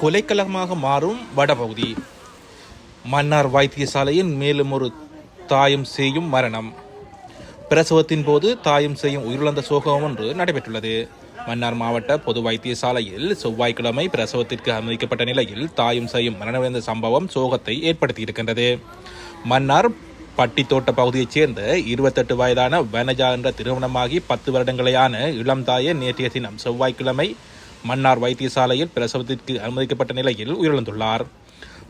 கொலைக்களமாக மாறும் வடபகுதி. மன்னார் வைத்தியசாலையின் மேலும் ஒரு தாயும் செய்யும் மரணம். பிரசவத்தின் போது தாயும் செய்யும் உயிரிழந்த சோகம் ஒன்று நடைபெற்றுள்ளது. மன்னார் மாவட்ட பொது வைத்தியசாலையில் செவ்வாய்க்கிழமை பிரசவத்திற்கு அனுமதிக்கப்பட்ட நிலையில் தாயும் செய்யும் மரணமடைந்த சம்பவம் சோகத்தை ஏற்படுத்தியிருக்கின்றது. மன்னார் பட்டித்தோட்ட பகுதியைச் சேர்ந்த இருபத்தெட்டு வயதான வனஜா என்ற திருமணமாகி பத்து வருடங்களையான இளம் தாயை நேற்றைய தினம் செவ்வாய்க்கிழமை மன்னார் வைத்தியசாலையில் பிரசவத்திற்கு அனுமதிக்கப்பட்ட நிலையில் உயிரிழந்துள்ளார்.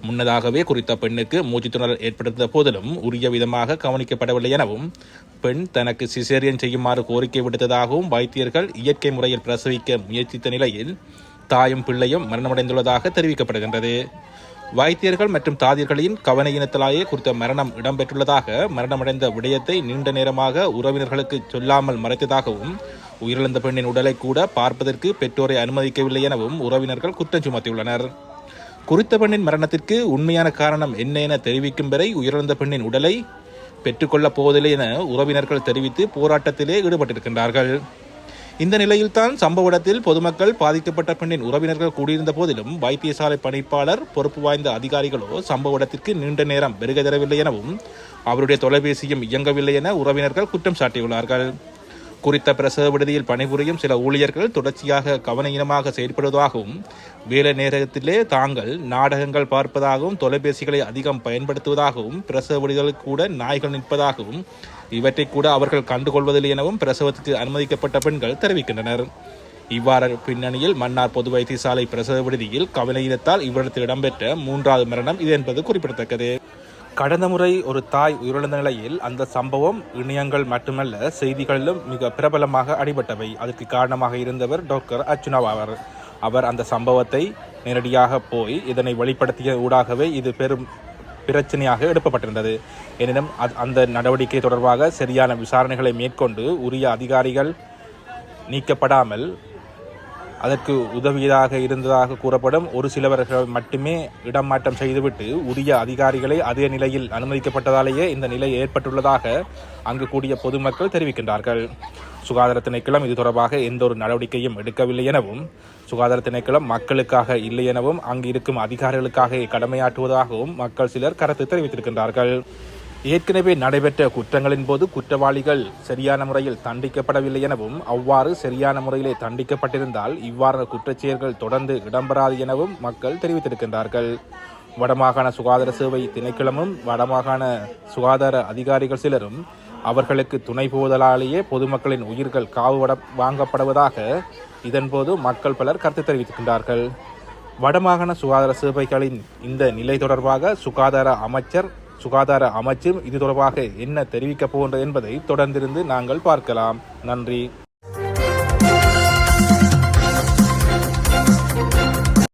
முன்னதாகவே குறித்த பெண்ணுக்கு மூச்சுத்திணறல் ஏற்பட்டிருந்த போதிலும் உரிய விதமாக கவனிக்கப்படவில்லை எனவும் பெண் தனக்கு சிசேரியன் செய்யுமாறு கோரிக்கை விடுத்ததாகவும் வைத்தியர்கள் இயற்கை முறையில் பிரசவிக்க முயற்சித்த நிலையில் தாயும் பிள்ளையும் மரணமடைந்துள்ளதாக தெரிவிக்கப்படுகின்றது. வைத்தியர்கள் மற்றும் தாதியர்களின் கவனையினத்திலேயே குறித்த மரணம் இடம்பெற்றுள்ளதாக மரணமடைந்த விடயத்தை நீண்ட நேரமாக உறவினர்களுக்கு சொல்லாமல் மறைத்ததாகவும் உயிரிழந்த பெண்ணின் உடலை கூட பார்ப்பதற்கு பெற்றோரை அனுமதிக்கவில்லை எனவும் உறவினர்கள் குற்றம் சுமத்தியுள்ளனர். குறித்த பெண்ணின் மரணத்திற்கு உண்மையான காரணம் என்ன என தெரிவிக்கும் வரை உயிரிழந்த பெண்ணின் உடலை பெற்றுக்கொள்ளப் போவதில்லை என உறவினர்கள் தெரிவித்து போராட்டத்திலே ஈடுபட்டிருக்கின்றார்கள். இந்த நிலையில்தான் சம்பவ இடத்தில் பொதுமக்கள் பாதிக்கப்பட்ட பெண்ணின் உறவினர்கள் கூடியிருந்த போதிலும் வைத்தியசாலை பணிப்பாளர் பொறுப்பு வாய்ந்த அதிகாரிகளோ சம்பவ இடத்திற்கு நீண்ட நேரம் வருகை தரவில்லை எனவும் அவருடைய தொலைபேசியும் இயங்கவில்லை என உறவினர்கள் குற்றம் சாட்டியுள்ளார்கள். குறித்த பிரசவ விடுதியில் பணிபுரியும் சில ஊழியர்கள் தொடர்ச்சியாக கவனஈனமாக செயல்படுவதாகவும் வேலை நேரத்திலே தாங்கள் நாடகங்கள் பார்ப்பதாகவும் தொலைபேசிகளை அதிகம் பயன்படுத்துவதாகவும் பிரசவ விடுதிகளில் கூட நாய்கள் நிற்பதாகவும் இவற்றை கூட அவர்கள் கண்டுகொள்வதில்லை எனவும் பிரசவத்துக்கு அனுமதிக்கப்பட்ட பெண்கள் தெரிவிக்கின்றனர். இவ்வாறு பின்னணியில் மன்னார் பொது வைத்தியசாலை பிரசவ விடுதியில் கவலையினத்தால் இவ்விடத்தில் இடம்பெற்ற மூன்றாவது மரணம் இது என்பது குறிப்பிடத்தக்கது. கடந்த முறை ஒரு தாய் உயிரிழந்த நிலையில் அந்த சம்பவம் இணையங்கள் மட்டுமல்ல செய்திகளிலும் மிக பிரபலமாக அடிபட்டவை. அதற்கு காரணமாக இருந்தவர் டாக்டர் அர்ச்சுனா அவர். அவர் அந்த சம்பவத்தை நேரடியாக போய் இதனை வெளிப்படுத்திய ஊடாகவே இது பெரும் பிரச்சனையாக எழுப்பப்பட்டிருந்தது எனினும் அது- அந்த நடவடிக்கை தொடர்பாக சரியான விசாரணைகளை மேற்கொண்டு உரிய அதிகாரிகள் நீக்கப்படாமல் அதற்கு உதவியதாக இருந்ததாக கூறப்படும் ஒரு சிலவர்கள் மட்டுமே இடம் மாற்றம் செய்துவிட்டு உரிய அதிகாரிகளை அதே நிலையில் அனுமதிக்கப்பட்டதாலேயே இந்த நிலை ஏற்பட்டுள்ளதாக அங்கு கூடிய பொதுமக்கள் தெரிவிக்கின்றார்கள். சுகாதார திணைக்களம் இது தொடர்பாக எந்த ஒரு நடவடிக்கையும் எடுக்கவில்லை எனவும் சுகாதார திணைக்களம் மக்களுக்காக இல்லை எனவும் அங்கு இருக்கும் அதிகாரிகளுக்காக கடமையாற்றுவதாகவும் மக்கள் சிலர் கருத்து தெரிவித்திருக்கின்றார்கள். ஏற்கனவே நடைபெற்ற குற்றங்களின் போது குற்றவாளிகள் சரியான முறையில் தண்டிக்கப்படவில்லை எனவும் அவ்வாறு சரியான முறையிலே தண்டிக்கப்பட்டிருந்தால் இவ்வாறான குற்றச்செயல்கள் தொடர்ந்து இடம்பெறாது எனவும் மக்கள் தெரிவித்திருக்கின்றார்கள். வடமாகாண சுகாதார சேவை திணைக்களமும் வடமாகாண சுகாதார அதிகாரிகள் சிலரும் அவர்களுக்கு துணை போதலாலேயே பொதுமக்களின் உயிர்கள் காவு வாங்கப்படுவதாக இதன்போது மக்கள் பலர் கருத்து தெரிவித்திருக்கின்றார்கள். வடமாகாண சுகாதார சேவைகளின் இந்த நிலை தொடர்பாக சுகாதார அமைச்சர் சுகாதார அமைச்சும் இது தொடர்பாக என்ன தெரிவிக்கப் போகின்றது என்பதை தொடர்ந்திருந்து நாங்கள் பார்க்கலாம். நன்றி.